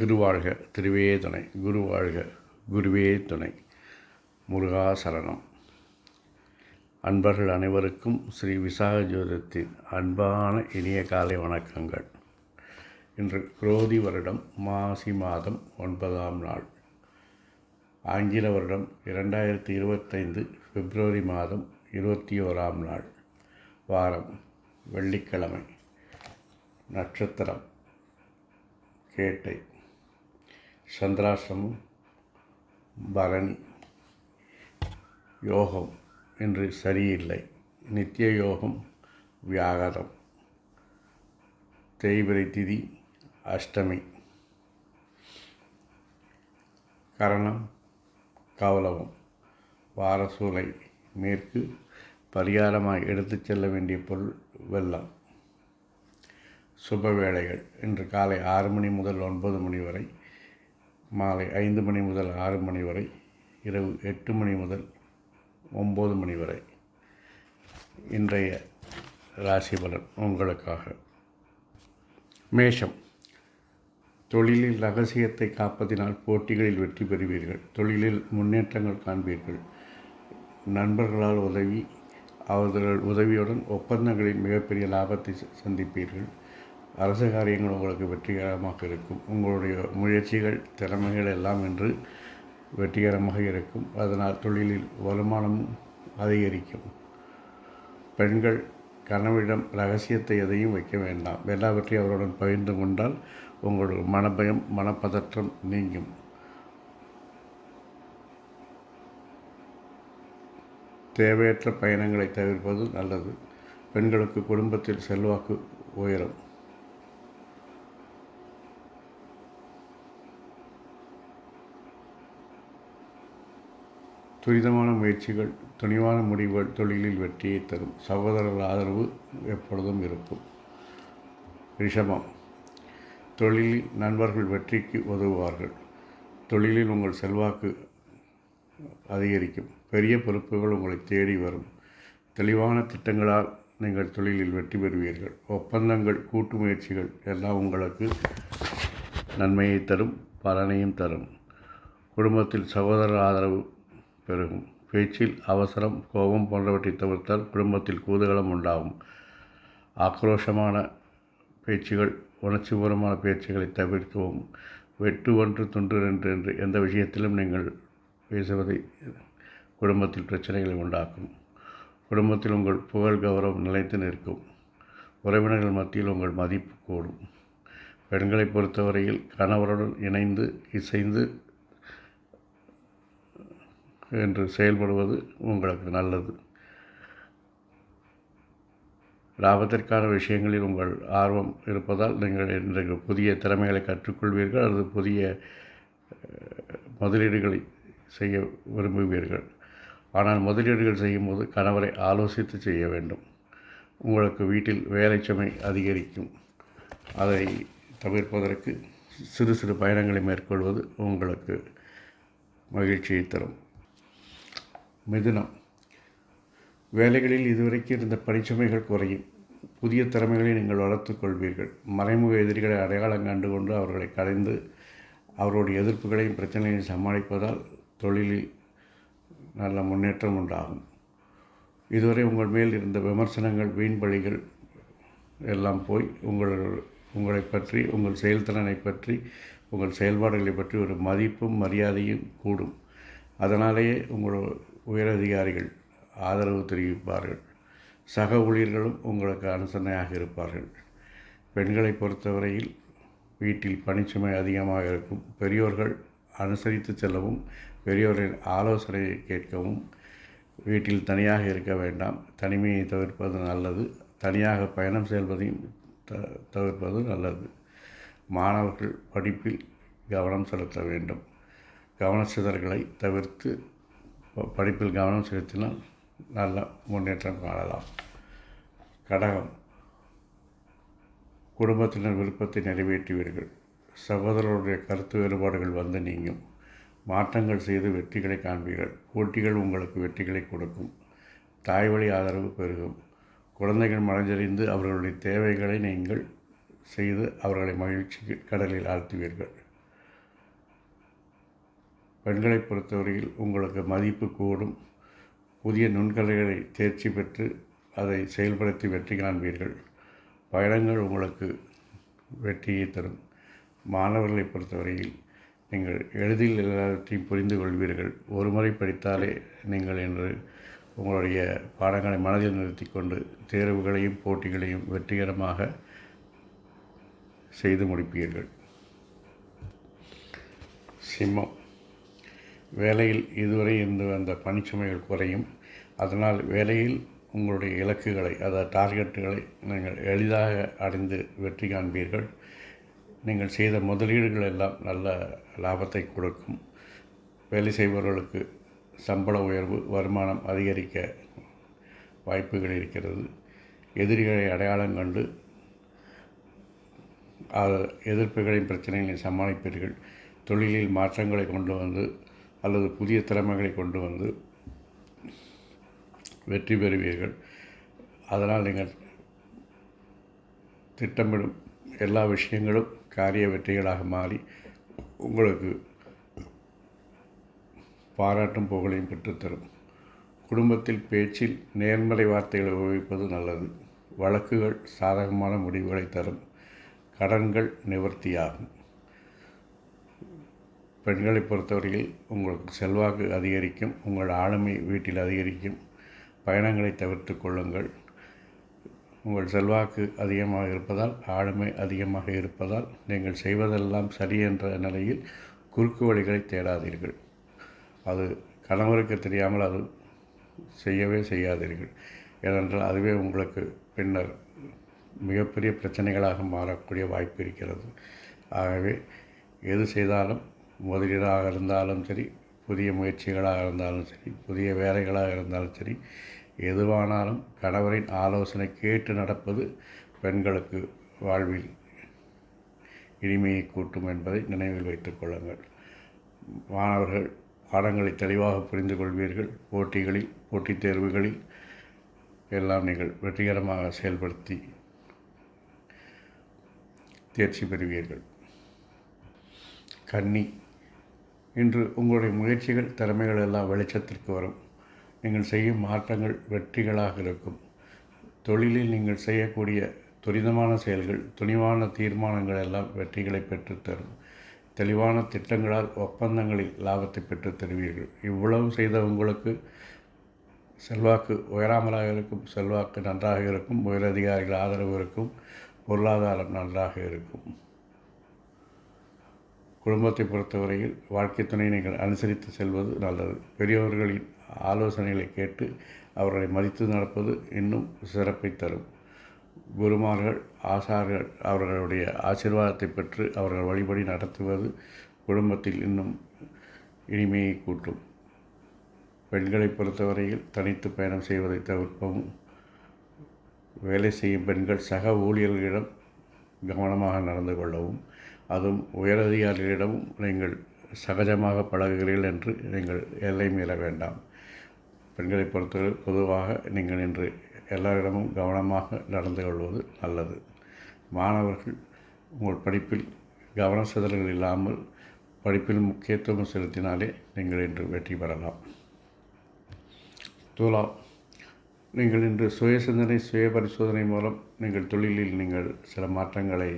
திருவாழ்க திருவே துணை. குருவாழ்க குருவே துணை. முருகா சரணம். அன்பர்கள் அனைவருக்கும் ஸ்ரீ விசாக ஜோதத்தின் அன்பான இனிய காலை வணக்கங்கள். இன்று குரோதி வருடம் மாசி மாதம் ஒன்பதாம் நாள். ஆங்கில வருடம் இரண்டாயிரத்தி இருபத்தைந்து பிப்ரவரி மாதம் இருபத்தி ஓராம் நாள். வாரம் வெள்ளிக்கிழமை. நட்சத்திரம் கேட்டை. சந்திராசிரமம் பரணி யோகம் என்று சரியில்லை. நித்திய யோகம் வியாகரம் தேய்பிரை திதி அஷ்டமி. கரணம் கவலவம். வாரசூலை மேற்கு பரிகாரமாக எடுத்துச் செல்ல வேண்டிய பொருள் வெள்ளம். சுப வேளைகள். இன்று காலை ஆறு மணி முதல் ஒன்பது மணி வரை மாலை ஐந்து மணி முதல் ஆறு மணி வரை இரவு எட்டு மணி முதல் ஒம்பது மணி வரை. இன்றைய ராசி பலன் உங்களுக்காக. மேஷம். தொழிலில் ரகசியத்தை காப்பதினால் போட்டிகளில் வெற்றி பெறுவீர்கள். தொழிலில் முன்னேற்றங்கள் காண்பீர்கள். நண்பர்களால் உதவி அவர்கள் உதவியுடன் ஒப்பந்தங்களில் மிகப்பெரிய லாபத்தை சந்திப்பீர்கள். அரசு காரியங்கள் உங்களுக்கு வெற்றிகரமாக இருக்கும். உங்களுடைய முயற்சிகள் திறமைகள் எல்லாம் என்று வெற்றிகரமாக இருக்கும். அதனால் தொழிலில் வருமானமும் அதிகரிக்கும். பெண்கள் கணவனிடம் ரகசியத்தை எதையும் வைக்க வேண்டாம். எல்லாவற்றையும் அவருடன் பகிர்ந்து கொண்டால் உங்களுடைய மனபயம் மனப்பதற்றம் நீங்கும். தேவையற்ற பயணங்களை தவிர்ப்பது நல்லது. பெண்களுக்கு குடும்பத்தில் செல்வாக்கு உயரும். துரிதமான முயற்சிகள் துணிவான முடிவுகள் தொழிலில் வெற்றியை தரும். சகோதரர்கள் ஆதரவு எப்பொழுதும் இருக்கும். ரிஷபம். தொழிலில் நண்பர்கள் வெற்றிக்கு உதவுவார்கள். தொழிலில் உங்கள் செல்வாக்கு அதிகரிக்கும். பெரிய பொறுப்புகள் உங்களை தேடி வரும். தெளிவான திட்டங்களால் நீங்கள் தொழிலில் வெற்றி பெறுவீர்கள். ஒப்பந்தங்கள் கூட்டு முயற்சிகள் எல்லாம் உங்களுக்கு நன்மையை தரும் பலனையும் தரும். குடும்பத்தில் சகோதர ஆதரவு பெருகும். பேச்சில் அவசரம் கோபம் போன்றவற்றை தவிர்த்தால் குடும்பத்தில் கூதுகளம் உண்டாகும். ஆக்ரோஷமான பேச்சுகள் உணர்ச்சிபூர்வமான பேச்சுகளை தவிர்க்கவும். வெட்டு ஒன்று துன்று ரெண்டு என்று எந்த விஷயத்திலும் நீங்கள் பேசுவதை குடும்பத்தில் பிரச்சனைகளை உண்டாக்கும். குடும்பத்தில் உங்கள் புகழ் கௌரவம் நிலைத்து நிற்கும். உறவினர்கள் மத்தியில் உங்கள் மதிப்பு கூடும். பெண்களை பொறுத்தவரையில் கணவருடன் இணைந்து இசைந்து என்று செயல்படுவது உங்களுக்கு நல்லது. லாபத்திற்கான விஷயங்களில் உங்கள் ஆர்வம் இருப்பதால் நீங்கள் இன்றைக்கு புதிய திறமைகளை கற்றுக்கொள்வீர்கள் அல்லது புதிய முதலீடுகளை செய்ய விரும்புவீர்கள். ஆனால் முதலீடுகள் செய்யும்போது கணவரை ஆலோசித்து செய்ய வேண்டும். உங்களுக்கு வீட்டில் வேலை சுமை அதிகரிக்கும். அதை தவிர்ப்பதற்கு சிறு சிறு பயணங்களை மேற்கொள்வது உங்களுக்கு மகிழ்ச்சியை தரும். மிதுனம். வேலைகளில் இதுவரைக்கும் இருந்த பணிச்சுமைகள் குறையும். புதிய திறமைகளை நீங்கள் வளர்த்துக் கொள்வீர்கள். மறைமுக எதிரிகளை அடையாளம் கண்டு கொண்டு அவர்களை கலைந்து அவருடைய எதிர்ப்புகளையும் பிரச்சனைகளையும் சமாளிப்பதால் தொழிலில் நல்ல முன்னேற்றம் உண்டாகும். இதுவரை உங்கள் மேல் இருந்த விமர்சனங்கள் வீண் பழிகள் எல்லாம் போய் உங்கள் உங்களை பற்றி உங்கள் செயல்திறனை பற்றி உங்கள் செயல்பாடுகளை பற்றி ஒரு மதிப்பும் மரியாதையும் கூடும். அதனாலேயே உங்கள் உயரதிகாரிகள் ஆதரவு தெரிவிப்பார்கள். சக ஊழியர்களும் உங்களுக்கு அனுசரணையாக இருப்பார்கள். பெண்களை பொறுத்தவரையில் வீட்டில் பணிச்சுமை அதிகமாக இருக்கும் பெரியோர்கள் அனுசரித்து செல்லவும் பெரியோரின் ஆலோசனையை கேட்கவும் வீட்டில் தனியாக இருக்க வேண்டாம் தனிமையை தவிர்ப்பது நல்லது தனியாக பயணம் செல்வதையும் த தவிர்ப்பது நல்லது. மாணவர்கள் படிப்பில் கவனம் செலுத்த வேண்டும். கவனச்சிதறல்களை தவிர்த்து படிப்பில் கவனம் செலுத்தினால் நல்ல முன்னேற்றம் காணலாம். கடகம். குடும்பத்தினர் விருப்பத்தை நிறைவேற்றுவீர்கள். சகோதரருடைய கருத்து வேறுபாடுகள் வந்து நீங்கும். மாற்றங்கள் செய்து வெற்றிகளை காண்பீர்கள். போட்டிகள் உங்களுக்கு வெற்றிகளை கொடுக்கும். தாய் வழி ஆதரவு பெருகும். குழந்தைகள் மனஞ்சறிந்து அவர்களுடைய தேவைகளை நீங்கள் செய்து அவர்களை மகிழ்ச்சி கடலில் ஆழ்த்துவீர்கள். பெண்களை பொறுத்தவரையில் உங்களுக்கு மதிப்பு கூடும். புதிய நுண்கலைகளை தேர்ச்சி பெற்று அதை செயல்படுத்தி வெற்றி காண்பீர்கள். பயணங்கள் உங்களுக்கு வெற்றியை தரும். மாணவர்களை பொறுத்தவரையில் நீங்கள் எளிதில் எல்லாவற்றையும் புரிந்து கொள்வீர்கள். ஒரு முறை படித்தாலே நீங்கள் என்று உங்களுடைய பாடங்களை மனதில் நிறுத்தி கொண்டு தேர்வுகளையும் போட்டிகளையும் வெற்றிகரமாக செய்து முடிப்பீர்கள். சிம்மம். வேலையில் இதுவரை இருந்து வந்த பணிச்சுமைகள் குறையும். அதனால் வேலையில் உங்களுடைய இலக்குகளை அதாவது டார்கெட்டுகளை நீங்கள் எளிதாக அடைந்து வெற்றி காண்பீர்கள். நீங்கள் செய்த முதலீடுகள் எல்லாம் நல்ல லாபத்தை கொடுக்கும். வேலை செய்பவர்களுக்கு சம்பள உயர்வு வருமானம் அதிகரிக்க வாய்ப்புகள் இருக்கிறது. எதிரிகளை அடையாளம் கண்டு எதிர்ப்புகளின் பிரச்சனைகளை சமாளிப்பீர்கள். தொழிலில் மாற்றங்களை கொண்டு வந்து அல்லது புதிய திறமைகளை கொண்டு வந்து வெற்றி பெறுவீர்கள். அதனால் நீங்கள் திட்டமிடும் எல்லா விஷயங்களும் காரிய வெற்றிகளாக மாறி உங்களுக்கு பாராட்டும் புகழையும் பெற்றுத்தரும். குடும்பத்தில் பேச்சில் நேர்மறை வார்த்தைகளை உபயோகிப்பது நல்லது. வழக்குகள் சாதகமான முடிவுகளை தரும். கடன்கள் நிவர்த்தியாகும். பெண்களை பொறுத்தவரையில் உங்களுக்கு செல்வாக்கு அதிகரிக்கும் உங்கள் ஆளுமை வீட்டில் அதிகரிக்கும். பயணங்களை தவிர்த்து கொள்ளுங்கள். உங்கள் செல்வாக்கு அதிகமாக இருப்பதால் ஆளுமை அதிகமாக இருப்பதால் நீங்கள் செய்வதெல்லாம் சரி என்ற நிலையில் குறுக்கு வழிகளை தேடாதீர்கள். அது கணவருக்கு தெரியாமல் அது செய்யவே செய்யாதீர்கள். ஏனென்றால் அதுவே உங்களுக்கு பின்னர் மிகப்பெரிய பிரச்சனைகளாக மாறக்கூடிய வாய்ப்பு இருக்கிறது. ஆகவே எது செய்தாலும் முதலீடாக இருந்தாலும் சரி புதிய முயற்சிகளாக இருந்தாலும் சரி புதிய வேலைகளாக இருந்தாலும் சரி எதுவானாலும் கணவரின் ஆலோசனை கேட்டு நடப்பது பெண்களுக்கு வாழ்வில் இனிமையை கூட்டும் என்பதை நினைவில் வைத்துக் கொள்ளுங்கள். மாணவர்கள் பாடங்களை தெளிவாக புரிந்து கொள்வீர்கள். போட்டிகளில் போட்டித் தேர்வுகளில் எல்லாம் நீங்கள் வெற்றிகரமாக செயல்படுத்தி தேர்ச்சி பெறுவீர்கள். கன்னி இன்று உங்களுடைய முயற்சிகள் திறமைகள் எல்லாம் வெளிச்சத்திற்கு வரும். நீங்கள் செய்யும் மாற்றங்கள் வெற்றிகளாக இருக்கும். தொழிலில் நீங்கள் செய்யக்கூடிய துரிதமான செயல்கள் துணிவான தீர்மானங்கள் எல்லாம் வெற்றிகளை பெற்றுத்தரும் தெளிவான திட்டங்களால் ஒப்பந்தங்களில் லாபத்தை பெற்றுத் தருவீர்கள். இவ்வளவு செய்த உங்களுக்கு செல்வாக்கு உயராமலாக இருக்கும் செல்வாக்கு நன்றாக இருக்கும் உயரதிகாரிகள் ஆதரவு இருக்கும் பொருளாதாரம் நன்றாக இருக்கும். குடும்பத்தை பொறுத்தவரையில் வாழ்க்கை துணை நீங்கள் அனுசரித்து செல்வது நல்லது. பெரியவர்களின் ஆலோசனைகளை கேட்டு அவர்களை மதித்து நடப்பது இன்னும் சிறப்பை தரும். குருமார்கள் ஆசார்கள் அவர்களுடைய ஆசிர்வாதத்தை பெற்று அவர்கள் வழிபடி நடத்துவது குடும்பத்தில் இன்னும் இனிமையை கூட்டும். பெண்களை பொறுத்தவரையில் தனித்து பயணம் செய்வதை தவிர்ப்பவும் வேலை செய்யும் பெண்கள் சக ஊழியர்களிடம் கவனமாக நடந்து கொள்ளவும் அதுவும் உயரதிகாரிகளிடமும் நீங்கள் சகஜமாக பழகுகிறீர்கள் என்று நீங்கள் எல்லை மீற வேண்டாம். பெண்களை பொறுத்தவரை பொதுவாக நீங்கள் இன்று எல்லாரிடமும் கவனமாக நடந்து கொள்வது நல்லது. மாணவர்கள் உங்கள் படிப்பில் கவன சிதறல்கள் இல்லாமல் படிப்பில் முக்கியத்துவம் செலுத்தினாலே நீங்கள் இன்று வெற்றி பெறலாம். துலா நீங்கள் இன்று சுய சிந்தனை சுய பரிசோதனை மூலம் நீங்கள் தொழிலில் நீங்கள் சில மாற்றங்களை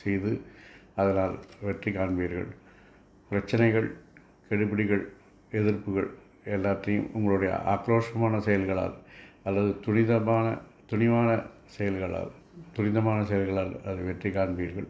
செய்து அதனால் வெற்றி காண்பீர்கள். பிரச்சனைகள் கெடுபிடிகள் எதிர்ப்புகள் எல்லாத்தையும் உங்களுடைய ஆக்ரோஷமான செயல்களால் அல்லது துரிதமான துணிவான செயல்களால் துரிதமான செயல்களால் அது வெற்றி காண்பீர்கள்.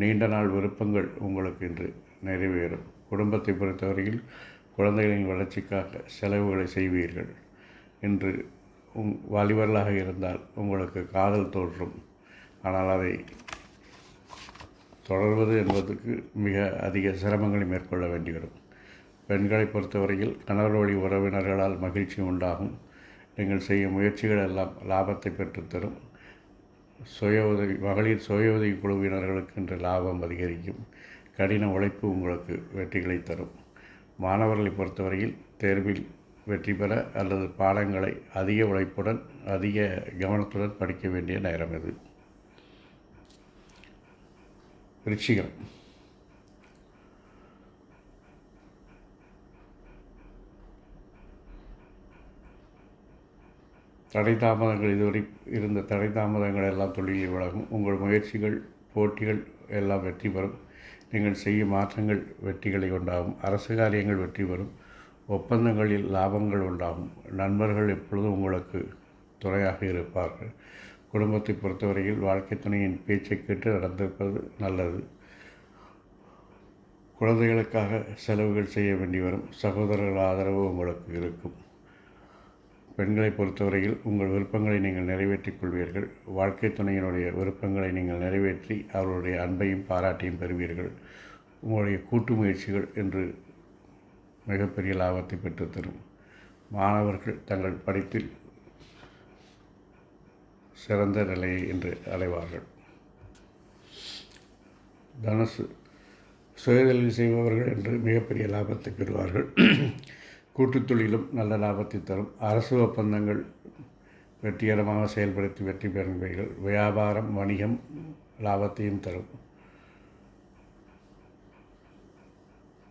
நீண்ட நாள் விருப்பங்கள் உங்களுக்கு இன்று நிறைவேறும். குடும்பத்தை பொறுத்தவரையில் குழந்தைகளின் வளர்ச்சிக்காக செலவுகளை செய்வீர்கள். இன்று உங் வாலிபர்களாக இருந்தால் உங்களுக்கு காதல் தோன்றும். ஆனால் அதை தொடர்வது என்பதற்கு மிக அதிக சிரமங்களை மேற்கொள்ள வேண்டி வரும் பெண்களை பொறுத்தவரையில் கணவர் வழி உறவினர்களால் மகிழ்ச்சி உண்டாகும். நீங்கள் செய்யும் முயற்சிகள் எல்லாம் லாபத்தை பெற்றுத்தரும் சுய உதவி மகளிர் சுய உதவி குழுவினர்களுக்கு இன்று லாபம் அதிகரிக்கும். கடின உழைப்பு உங்களுக்கு வெற்றிகளை தரும். மாணவர்களை பொறுத்தவரையில் தேர்வில் வெற்றி பெற அல்லது பாடங்களை அதிக உழைப்புடன் அதிக கவனத்துடன் படிக்க வேண்டிய நேரம் இது. ரிச்சிகரம் தடை தாமதங்கள் இதுவரை இருந்த தடை தாமதங்கள் எல்லாம் தொழிலில் வழங்கும் உங்கள் முயற்சிகள் போட்டிகள் எல்லாம் வெற்றி பெறும் நீங்கள் செய்யும் மாற்றங்கள் வெற்றிகளை உண்டாகும் அரசு காரியங்கள் வெற்றி பெறும் ஒப்பந்தங்களில் லாபங்கள் உண்டாகும் நண்பர்கள் எப்பொழுதும் உங்களுக்கு துறையாக இருப்பார்கள் குடும்பத்தை பொறுத்தவரையில் வாழ்க்கை துணையின் பேச்சை கேட்டு நடந்திருப்பது நல்லது. குழந்தைகளுக்காக செலவுகள் செய்ய வேண்டி வரும். சகோதரர்கள் ஆதரவு உங்களுக்கு இருக்கும். பெண்களை பொறுத்தவரையில் உங்கள் விருப்பங்களை நீங்கள் நிறைவேற்றிக் கொள்வீர்கள். வாழ்க்கை துணையினுடைய விருப்பங்களை நீங்கள் நிறைவேற்றி அவருடைய அன்பையும் பாராட்டியும் பெறுவீர்கள். உங்களுடைய கூட்டு முயற்சிகள் என்று மிகப்பெரிய லாபத்தை பெற்றுத்தரும். மாணவர்கள் தங்கள் படிப்பில் சிறந்த நிலையை என்று அடைவார்கள் தனுசு சுயதொழில் செய்பவர்கள் என்று மிகப்பெரிய லாபத்தை பெறுவார்கள். கூட்டுத் தொழிலும் நல்ல லாபத்தை தரும். அரசு ஒப்பந்தங்கள் வெற்றிகரமாக செயல்படுத்தி வெற்றி பெறுவீர்கள் வியாபாரம் வணிகம் லாபத்தையும் தரும்.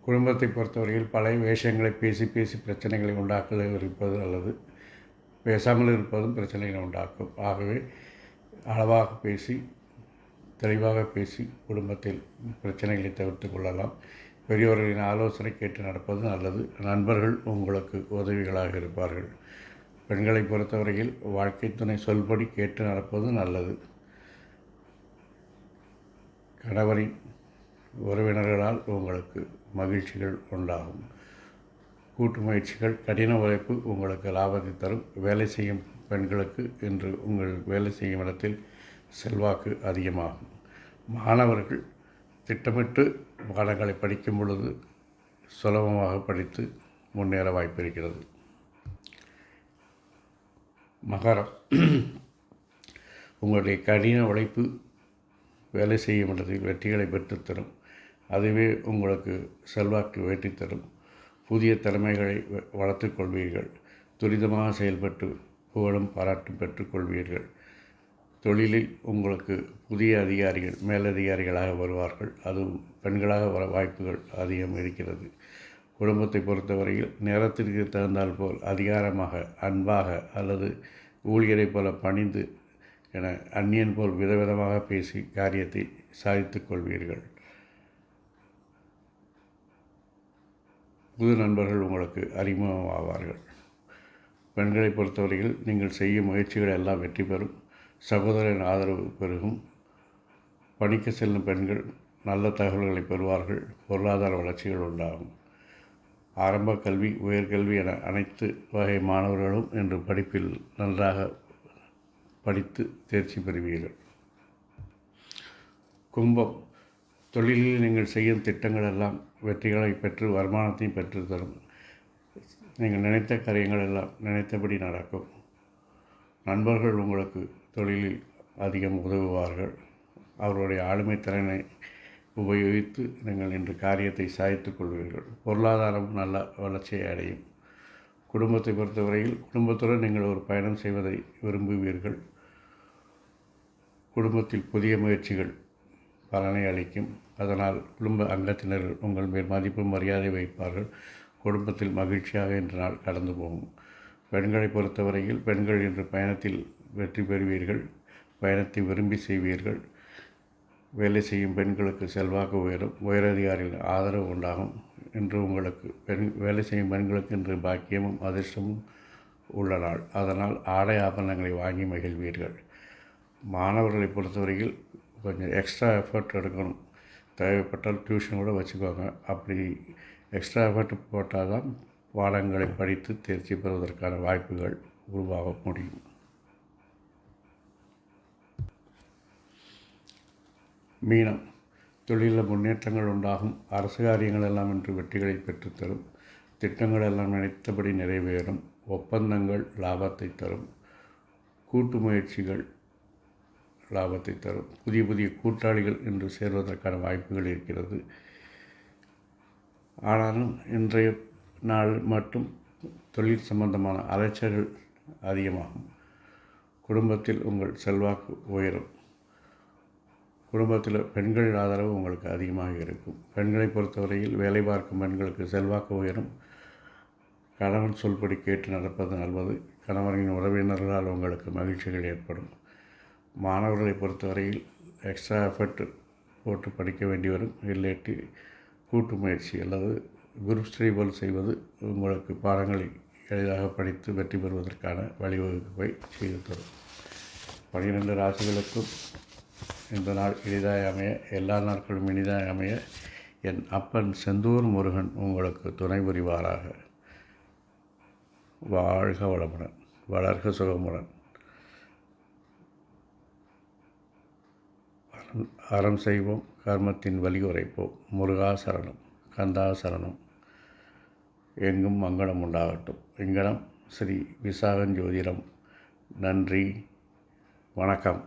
குடும்பத்தை பொறுத்தவரையில் பழைய வேஷங்களை பேசி பேசி பிரச்சனைகளை உண்டாக்க இருப்பது அல்லது பேசாமல் இருப்பதும் பிரச்சனைகளை உண்டாக்கும். ஆகவே அளவாக பேசி தெளிவாக பேசி குடும்பத்தில் பிரச்சனைகளை தவிர்த்து கொள்ளலாம். பெரியவர்களின் ஆலோசனை கேட்டு நடப்பது நல்லது. நண்பர்கள் உங்களுக்கு உதவிகளாக இருப்பார்கள். பெண்களை பொறுத்தவரையில் வாழ்க்கை துணை சொல்படி கேட்டு நடப்பது நல்லது. கணவரின் உறவினர்களால் உங்களுக்கு மகிழ்ச்சிகள் உண்டாகும். கூட்டு முயற்சிகள் கடின உழைப்பு உங்களுக்கு லாபத்தை தரும். வேலை செய்யும் பெண்களுக்கு இன்று உங்கள் வேலை செய்யும் இடத்தில் செல்வாக்கு அதிகமாகும். மாணவர்கள் திட்டமிட்டு பாடங்களை படிக்கும் பொழுது சுலபமாக படித்து முன்னேற வாய்ப்பு இருக்கிறது மகரம். உங்களுடைய கடின உழைப்பு வேலை செய்யும் இடத்தில் வெற்றிகளை பெற்றுத்தரும். அதுவே உங்களுக்கு செல்வாக்கு வெற்றி தரும் புதிய திறமைகளை வளர்த்துக் கொள்வீர்கள். துரிதமாக செயல்பட்டு புகழும் பாராட்டும் பெற்றுக்கொள்வீர்கள் தொழிலில் உங்களுக்கு புதிய அதிகாரிகள் மேலதிகாரிகளாக வருவார்கள். அதுவும் பெண்களாக வர வாய்ப்புகள் அதிகம் இருக்கிறது. குடும்பத்தை பொறுத்தவரையில் நேரத்திற்கு தகுந்தால் போல் அதிகாரமாக அன்பாக அல்லது ஊழியரை போல பணிந்து என அந்நியன் போல் விதவிதமாக பேசி காரியத்தை சாதித்துக் கொள்வீர்கள். புது நண்பர்கள் உங்களுக்கு அறிமுகமாவார்கள். பெண்களை பொறுத்தவரையில் நீங்கள் செய்யும் முயற்சிகள் எல்லாம் வெற்றி பெறும். சகோதரன் ஆதரவு பெருகும். பணிக்கு செல்லும் பெண்கள் நல்ல தகவல்களை பெறுவார்கள். பொருளாதார வளர்ச்சிகள் உண்டாகும். ஆரம்ப கல்வி உயர்கல்வி என அனைத்து வகை மாணவர்களும் இன்று படிப்பில் நன்றாக படித்து தேர்ச்சி பெறுவீர்கள். கும்பம். தொழிலில் நீங்கள் செய்யும் திட்டங்கள் எல்லாம் வெற்றிகளை பெற்று வருமானத்தையும் பெற்று தரும். நீங்கள் நினைத்த காரியங்கள் எல்லாம் நினைத்தபடி நடக்கும். நண்பர்கள் உங்களுக்கு தொழிலில் அதிகம் உதவுவார்கள். அவருடைய ஆளுமை திறனை உபயோகித்து நீங்கள் இன்று காரியத்தை சாய்த்து கொள்வீர்கள். பொருளாதாரம் நல்ல வளர்ச்சியை அடையும். குடும்பத்தை பொறுத்தவரையில் குடும்பத்துடன் நீங்கள் ஒரு பயணம் செய்வதை விரும்புவீர்கள். குடும்பத்தில் புதிய முயற்சிகள் பலனை அளிக்கும். அதனால் குடும்ப அங்கத்தினர் உங்கள் மேல் மதிப்பு மரியாதை வைப்பார்கள். குடும்பத்தில் மகிழ்ச்சியாக இன்று நாள் கடந்து போகும். பெண்களை பொறுத்தவரையில் பெண்கள் இன்று பயணத்தில் வெற்றி பெறுவீர்கள். பயணத்தை விரும்பி செய்வீர்கள். வேலை செய்யும் பெண்களுக்கு செல்வாக்கு உயரும். உயரதிகாரிகள் ஆதரவு உண்டாகும். இன்று உங்களுக்கு பெண் வேலை செய்யும் பெண்களுக்கு இன்று பாக்கியமும் அதிர்ஷ்டமும் உள்ள நாள். அதனால் ஆடை ஆபரணங்களை வாங்கி மகிழ்வீர்கள். மாணவர்களை பொறுத்தவரையில் கொஞ்சம் எக்ஸ்ட்ரா எஃபர்ட் எடுக்கணும். தேவைப்பட்டால் டியூஷன் கூட வச்சுக்கோங்க. அப்படி எக்ஸ்ட்ரா எஃபர்ட் போட்டால் தான் பாடங்களை படித்து தேர்ச்சி பெறுவதற்கான வாய்ப்புகள் உருவாக முடியும். மீனம் தொழிலில் முன்னேற்றங்கள் உண்டாகும். அரசு காரியங்கள் எல்லாம் இன்று வெற்றிகளை பெற்றுத்தரும். திட்டங்கள் எல்லாம் நினைத்தபடி நிறைவேறும். ஒப்பந்தங்கள் லாபத்தை தரும். கூட்டு முயற்சிகள் லாபத்தை தரும். புதிய புதிய கூட்டாளிகள் என்று சேர்வதற்கான வாய்ப்புகள் இருக்கிறது. ஆனாலும் இன்றைய நாள் மட்டும் தொழில் சம்பந்தமான அலைச்சல்கள் அதிகமாகும். குடும்பத்தில் உங்கள் செல்வாக்கு உயரும். குடும்பத்தில் பெண்கள் ஆதரவு உங்களுக்கு அதிகமாக இருக்கும். பெண்களை பொறுத்தவரையில் வேலை பார்க்கும் பெண்களுக்கு செல்வாக்கு உயரும். கணவன் சொல்படி கேட்டு நடப்பது நல்லது கணவரின் உறவினர்களால் உங்களுக்கு மகிழ்ச்சிகள் ஏற்படும். மாணவர்களை பொறுத்தவரையில் எக்ஸ்ட்ரா எஃபர்ட் போட்டு படிக்க வேண்டி வரும். இல்லாட்டி கூட்டு முயற்சி அல்லது குரூப் ஸ்டடி செய்வது உங்களுக்கு பாடங்களை எளிதாக படித்து வெற்றி பெறுவதற்கான வழிவகுப்பை செய்து தரும். பன்னிரெண்டு ராசிகளுக்கும் இந்த நாள் இனிதாய் அமைய எல்லா நாட்களும் இனிதாய் அமைய என் அப்பன் செந்தூர் முருகன் உங்களுக்கு துணை புரிவாராக. வாழ்க வளமுடன் வளர்க சுகமுடன். அறம் செய்வோம் கர்மத்தின் வழி உரைப்போம். முருகாசரணம் கந்தாசரணம் எங்கும் மங்களம் உண்டாகட்டும். எங்கனம் ஸ்ரீ விசாகன் ஜோதிடம் நன்றி வணக்கம்.